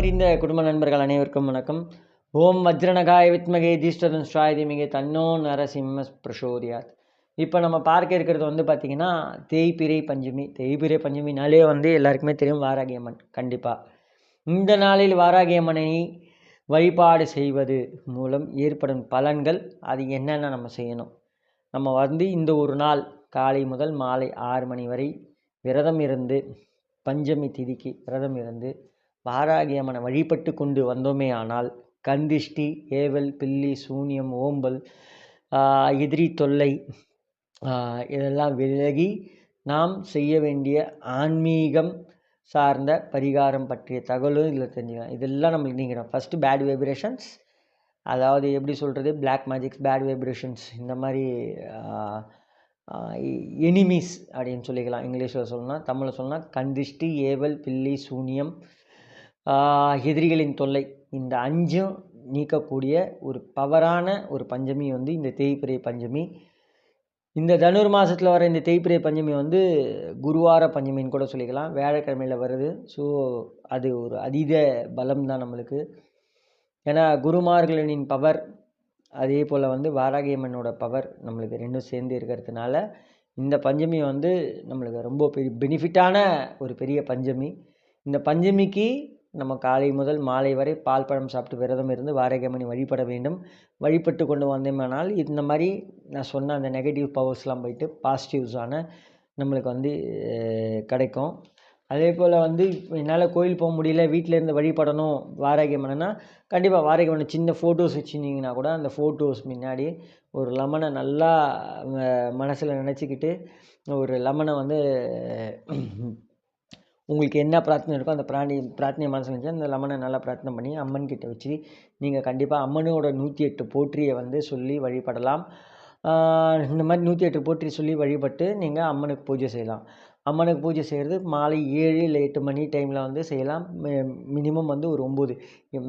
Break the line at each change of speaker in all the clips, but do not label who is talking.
அறிந்த குடும்ப நண்பர்கள் அனைவருக்கும் வணக்கம். ஓம் வஜ்ரநகாய வித்மகே தீஷ்டதன் ஸ்ராயதிமிகே தன்னோ நரசிம்ம பிரசோதியாத். இப்போ நம்ம பார்க்க இருக்கிறது வந்து பார்த்திங்கன்னா தேய்பிரை பஞ்சமி. தேய்பிரை பஞ்சமினாலே வந்து எல்லாருக்குமே தெரியும் வாராகியம்மன். கண்டிப்பாக இந்த நாளில் வாராகியம்மனை வழிபாடு செய்வது மூலம் ஏற்படும் பலன்கள் அது என்னென்ன நம்ம செய்யணும்? நம்ம வந்து இந்த ஒரு நாள் காலை முதல் மாலை ஆறு மணி வரை விரதம் இருந்து பஞ்சமி திதிக்கு விரதம் இருந்து வாராகி அம்மனை வழிபட்டு கொண்டு வந்தோமே ஆனால் கந்திஷ்டி ஏவல் பில்லி சூனியம் ஓம்பல் எதிரி தொல்லை இதெல்லாம் விலகி நாம் செய்ய வேண்டிய ஆன்மீகம் சார்ந்த பரிகாரம் பற்றிய தகவலும் இதில் தெரிஞ்சுக்கலாம். இதெல்லாம் நம்மளுக்கு நீங்கிறோம் ஃபஸ்ட்டு பேட் வைப்ரேஷன்ஸ் அதாவது எப்படி சொல்கிறது பிளாக் மேஜிக்ஸ் பேட் வைப்ரேஷன்ஸ் இந்த மாதிரி எனிமீஸ் அப்படின்னு சொல்லிக்கலாம். இங்கிலீஷில் சொல்லணும்னா தமிழில் சொல்லணும்னா கந்திஷ்டி ஏவல் பில்லி சூனியம் எதிரிகளின் தொல்லை. இந்த அஞ்சும் நீக்கக்கூடிய ஒரு பவரான ஒரு பஞ்சமி வந்து இந்த தேய்பிறை பஞ்சமி. இந்த தனுர் மாதத்தில் வர இந்த தேய்பிறை பஞ்சமி வந்து குருவார பஞ்சமின்னு கூட சொல்லிக்கலாம். வியாழக்கிழமையில் வருது. ஸோ அது ஒரு அதீத பலம் தான் நம்மளுக்கு. ஏன்னா குருமார்களின் பவர் அதே போல் வந்து வாராகியம்மனோட பவர் நம்மளுக்கு ரெண்டும் சேர்ந்து இருக்கிறதுனால இந்த பஞ்சமி வந்து நம்மளுக்கு ரொம்ப பெரிய பெனிஃபிட்டான ஒரு பெரிய பஞ்சமி. இந்த பஞ்சமிக்கு நம்ம காலை முதல் மாலை வரை பால் பழம் சாப்பிட்டு விரதம் இருந்து வாரகமணி வழிபட வேண்டும். வழிபட்டு கொண்டு வந்தோம்னால் இந்த மாதிரி நான் சொன்ன அந்த நெகட்டிவ் பவர்ஸ்லாம் போயிட்டு பாசிட்டிவ்ஸான நம்மளுக்கு வந்து கிடைக்கும். அதே போல் வந்து என்னால் கோயில் போக முடியல வீட்டில் இருந்து வழிபடணும் வாராகியம்மனா கண்டிப்பாக வாராகியம்மனை சின்ன ஃபோட்டோஸ் வச்சுருந்தீங்கன்னா கூட அந்த ஃபோட்டோஸ் முன்னாடி ஒரு லெமனை நல்லா மனசில் நினச்சிக்கிட்டு ஒரு லெமனை வந்து உங்களுக்கு என்ன பிரார்த்தனை இருக்கோ அந்த பிராணி பிரார்த்தனை மனசில் நினச்சி அந்த லெமனை நல்லா பிரார்த்தனை பண்ணி அம்மன் கிட்ட வச்சு நீங்கள் கண்டிப்பாக அம்மனோட நூற்றி எட்டு போற்றியை வந்து சொல்லி வழிபடலாம். இந்த மாதிரி நூற்றி எட்டு போற்றி சொல்லி வழிபட்டு நீங்கள் அம்மனுக்கு பூஜை செய்யலாம். அம்மனுக்கு பூஜை செய்கிறது மாலை ஏழு இல்லை எட்டு மணி டைமில் வந்து செய்யலாம். மினிமம் வந்து ஒரு ஒம்பது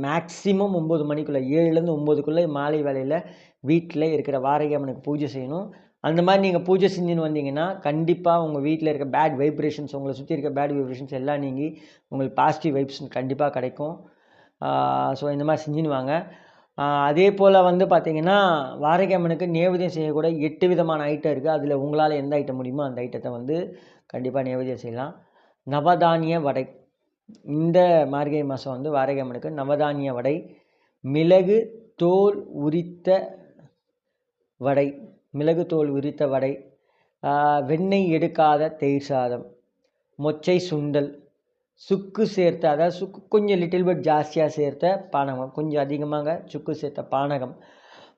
மேக்ஸிமம் ஒம்பது மணிக்குள்ளே ஏழுலேருந்து ஒம்பதுக்குள்ளே மாலை வேலையில் வீட்டில் இருக்கிற வாரகி அம்மனுக்கு பூஜை செய்யணும். அந்த மாதிரி நீங்கள் பூஜை செஞ்சுன்னு வந்தீங்கன்னா கண்டிப்பாக உங்கள் வீட்டில் இருக்க பேட் வைப்ரேஷன்ஸ் உங்களை சுற்றி இருக்க பேட் வைப்ரேஷன்ஸ் எல்லாம் நீங்கி உங்களுக்கு பாசிட்டிவ் வைப்ஸ் கண்டிப்பாக கிடைக்கும். ஸோ இந்த மாதிரி செஞ்சுன்னு அதே போல் வந்து பார்த்தீங்கன்னா வாரகி அம்மனுக்கு நேவேதியம் செய்யக்கூட எட்டு விதமான ஐட்டம் இருக்குது அதில் உங்களால் எந்த ஐட்டம் முடியுமோ அந்த ஐட்டத்தை வந்து கண்டிப்பாக நேவேதியம் செய்யலாம். நவதானிய வடை. இந்த மார்கழி மாதம் வந்து வாரகி அம்மனுக்கு நவதானிய வடை. மிளகு தோல் உரித்த வடை. மிளகு தோல் உரித்த வடை வெண்ணெய் எடுக்காத தயிர் சாதம் மொச்சை சுண்டல் சுக்கு சேர்த்த அதாவது சுக்கு கொஞ்சம் லிட்டில் பட் ஜாஸ்தியாக சேர்த்த பானகம் கொஞ்சம் அதிகமாக சுக்கு சேர்த்த பானகம்.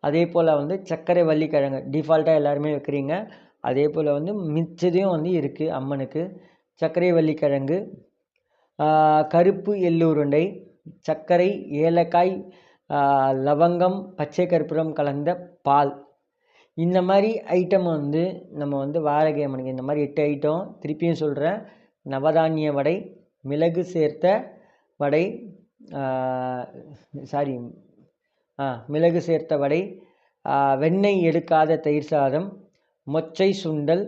அதே போல் வந்து சர்க்கரை வள்ளிக்கிழங்கு டிஃபால்ட்டாக எல்லாருமே வைக்கிறீங்க. அதே போல் வந்து மிச்சதையும் வந்து இருக்குது அம்மனுக்கு. சர்க்கரை வள்ளிக்கிழங்கு கருப்பு எள்ளு உருண்டை சர்க்கரை ஏலக்காய் லவங்கம் பச்சை கற்பூரம் கலந்த பால். இந்த மாதிரி ஐட்டம் வந்து நம்ம வந்து வாரகை அம்மனுக்கு இந்த மாதிரி எட்டு ஐட்டம் திருப்பியும் சொல்கிறேன் நவதானிய வடை மிளகு சேர்த்த வடை சாரி ஆ மிளகு சேர்த்த வடை வெண்ணெய் எடுக்காத தயிர் சாதம் மொச்சை சுண்டல்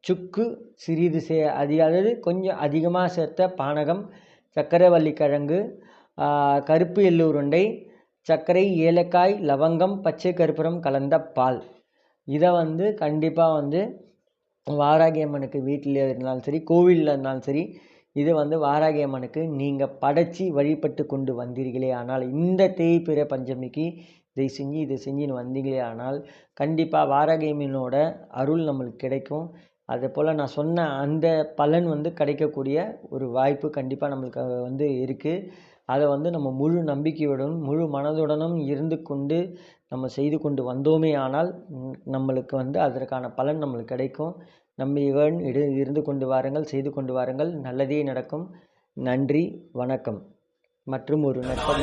சுக்கு சிறிது சே அதாவது கொஞ்சம் அதிகமாக சேர்த்த பானகம் சர்க்கரைவள்ளி கிழங்கு கருப்பு எள்ளு உருண்டை சர்க்கரை ஏலக்காய் லவங்கம் பச்சை கற்பூரம் கலந்த பால். இதை வந்து கண்டிப்பாக வந்து வாராகி அம்மனுக்கு வீட்டில் இருந்தாலும் சரி கோவிலில் இருந்தாலும் சரி இது வந்து வாராகி அம்மனுக்கு நீங்கள் படைச்சி வழிபட்டு கொண்டு வந்தீர்களே ஆனால் இந்த தேய்பிறை பஞ்சமிக்கு இதை செஞ்சு இதை செஞ்சுன்னு வந்தீங்களே ஆனால் கண்டிப்பாக வாராகி அம்மனோட அருள் நம்மளுக்கு கிடைக்கும். அதே போல் நான் சொன்ன அந்த பலன் வந்து கிடைக்கக்கூடிய ஒரு வாய்ப்பு கண்டிப்பாக நம்மளுக்கு வந்து இருக்குது அதை வந்து நம்ம முழு நம்பிக்கையுடனும் முழு மனதுடனும் இருந்து கொண்டு நம்ம செய்து கொண்டு வந்தோமே ஆனால் நம்மளுக்கு வந்து அதற்கான பலன் நம்மளுக்கு கிடைக்கும். நம்பியுடன் இடு இருந்து கொண்டு வாருங்கள் செய்து கொண்டு வாருங்கள். நல்லதே நடக்கும். நன்றி வணக்கம். மற்றும் ஒரு நற்பதி